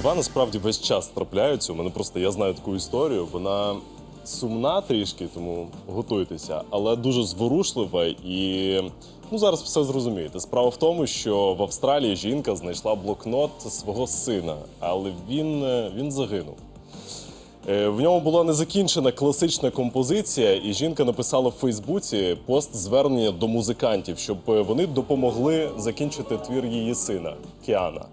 Два насправді весь час трапляються. У мене просто я знаю таку історію. Вона сумна трішки, тому готуйтеся, але дуже зворушлива і ну зараз все зрозумієте. Справа в тому, що в Австралії жінка знайшла блокнот свого сина, але він, е, він загинув. Е, В ньому була незакінчена класична композиція, і жінка написала в Фейсбуці пост звернення до музикантів, щоб е, вони допомогли закінчити твір її сина Кіана.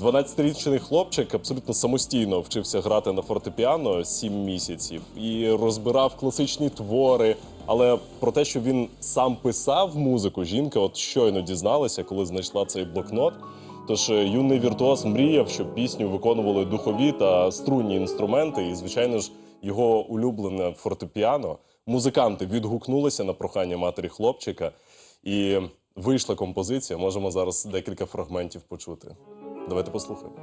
12-річний хлопчик абсолютно самостійно вчився грати на фортепіано 7 місяців і розбирав класичні твори. Але про те, що він сам писав музику, жінка от щойно дізналася, коли знайшла цей блокнот. Тож е, юний віртуоз мріяв, щоб пісню виконували духові та струнні інструменти, і, звичайно ж, його улюблене фортепіано. Музиканти відгукнулися на прохання матері хлопчика, і вийшла композиція. Можемо зараз декілька фрагментів почути. Давайте послухаємо.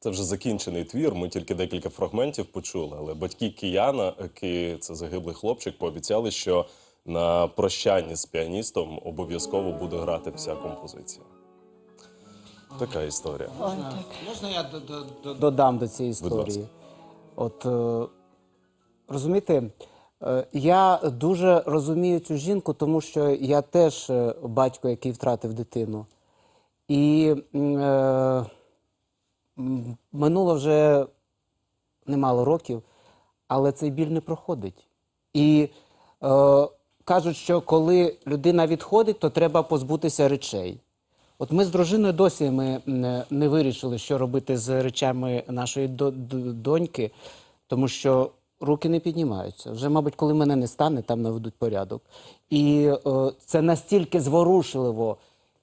Це вже закінчений твір. Ми тільки декілька фрагментів почули. Але батьки Кияна, Ки, це загиблий хлопчик, пообіцяли, що на прощанні з піаністом обов'язково буде грати вся композиція. Така історія. Можна я до, до, до... додам до цієї Будь ласка. історії. От е, розумієте, е, я дуже розумію цю жінку, тому що я теж е, батько, який втратив дитину. І м, е, минуло вже немало років, але цей біль не проходить. І е, кажуть, що коли людина відходить, то треба позбутися речей. От ми з дружиною досі ми не, вирішили, що робити з речами нашої доньки, тому що руки не піднімаються. Вже, мабуть, коли мене не стане, там наведуть порядок. І е, це настільки зворушливо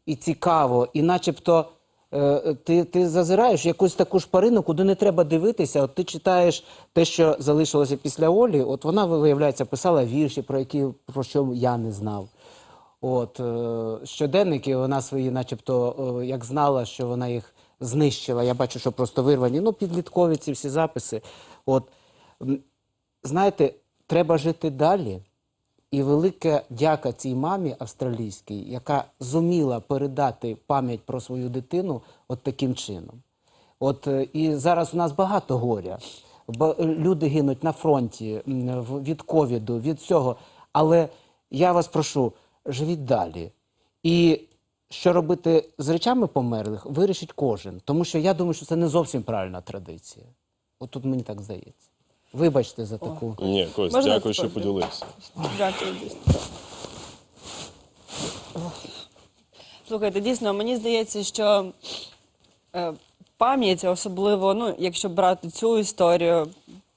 і цікаво, і начебто ти, ти зазираєш якусь таку шпарину, куди не треба дивитися. От ти читаєш те, що залишилося після Олі. От вона, виявляється, писала вірші, про які про що я не знав. От е, щоденники вона свої, начебто, е, як знала, що вона їх знищила. Я бачу, що просто вирвані. Ну, підліткові ці всі записи. От знаєте, треба жити далі. І велика дяка цій мамі австралійській, яка зуміла передати пам'ять про свою дитину от таким чином. От е, і зараз у нас багато горя. Люди гинуть на фронті від ковіду, від всього. Але я вас прошу, живіть далі. І що робити з речами померлих, вирішить кожен. Тому що я думаю, що це не зовсім правильна традиція. От тут мені так здається. Вибачте за таку. Ні, Кость, Можна дякую, що спробую? поділився. Дякую. дійсно. Слухайте, дійсно, мені здається, що е, пам'ять, особливо, ну, якщо брати цю історію,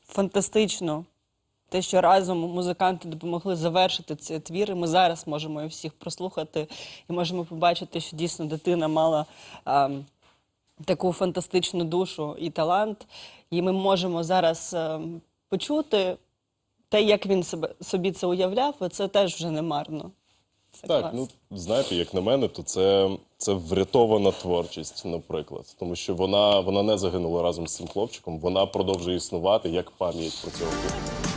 фантастично. Те, що разом музиканти допомогли завершити ці твір, і ми зараз можемо їх всіх прослухати і можемо побачити, що дійсно дитина мала а, таку фантастичну душу і талант. І ми можемо зараз е, почути те, як він себе, собі це уявляв, це теж вже не марно. Це Так, клас. ну знаєте, як на мене, то це, це врятована творчість, наприклад. Тому що вона, вона не загинула разом з цим хлопчиком, вона продовжує існувати як пам'ять про цього хлопчика.